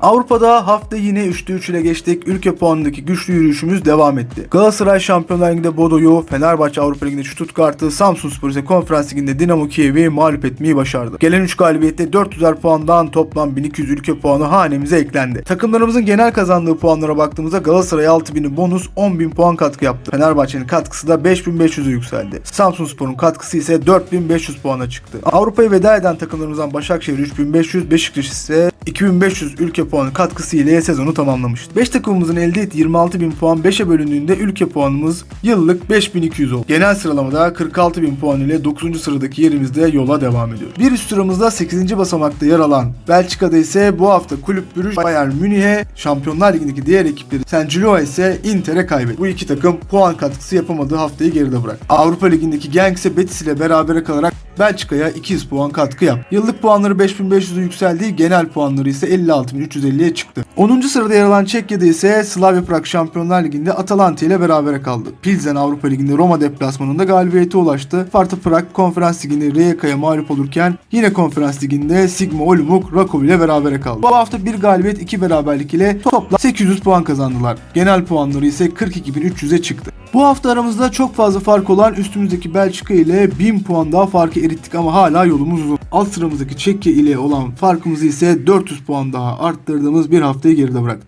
Avrupa'da hafta yine 3'te 3 ile geçtik. Ülke puanındaki güçlü yürüyüşümüz devam etti. Galatasaray Şampiyonlar Ligi'nde Bodo'yu, Fenerbahçe Avrupa Ligi'nde Stuttgart'ı, Samsunspor ise Konferans Ligi'nde Dinamo Kiev'i mağlup etmeyi başardı. Gelen 3 galibiyette 400'er puandan toplam 1200 ülke puanı hanemize eklendi. Takımlarımızın genel kazandığı puanlara baktığımızda Galatasaray 6000'i bonus 10.000 puan katkı yaptı. Fenerbahçe'nin katkısı da 5500'e yükseldi. Samsunspor'un katkısı ise 4500 puana çıktı. Avrupa'ya veda eden takımlarımızdan Başakşehir 3500, Beşiktaş ise 2500 ülke puanı katkısı ile sezonu tamamlamıştı. 5 takımımızın elde ettiği 26.000 puan 5'e bölündüğünde ülke puanımız yıllık 5200 oldu. Genel sıralamada 46.000 puan ile 9. sıradaki yerimizde yola devam ediyor. Bir üst sıramızda 8. basamakta yer alan Belçika'da ise bu hafta Kulüp Brugge Bayern Münih'e Şampiyonlar Ligi'ndeki diğer ekipleri St. Gilloa ise Inter'e kaybetti. Bu iki takım puan katkısı yapamadığı haftayı geride bıraktı. Avrupa Ligi'ndeki Genk ise Betis ile berabere kalarak Belçika'ya 200 puan katkı yaptı. Yıllık puanları 5500'e yükseldiği genel puanları ise 56.350'ye çıktı. 10. sırada yer alan Çekya'da ise Slavia Prag Şampiyonlar Ligi'nde Atalanta ile berabere kaldı. Pilsen Avrupa Ligi'nde Roma deplasmanında galibiyete ulaştı. Sparta Prag Konferans Ligi'nde Rijeka'ya mağlup olurken yine Konferans Ligi'nde Sigma Olomouc Rakov ile berabere kaldı. Bu hafta bir galibiyet iki beraberlik ile toplam 800 puan kazandılar. Genel puanları ise 42.300'e çıktı. Bu hafta aramızda çok fazla fark olan üstümüzdeki Belçika ile 1000 puan daha farkı erittik ama hala yolumuz uzun. Alt sıramızdaki Çekya ile olan farkımızı ise 400 puan daha arttırdığımız bir haftayı geride bıraktık.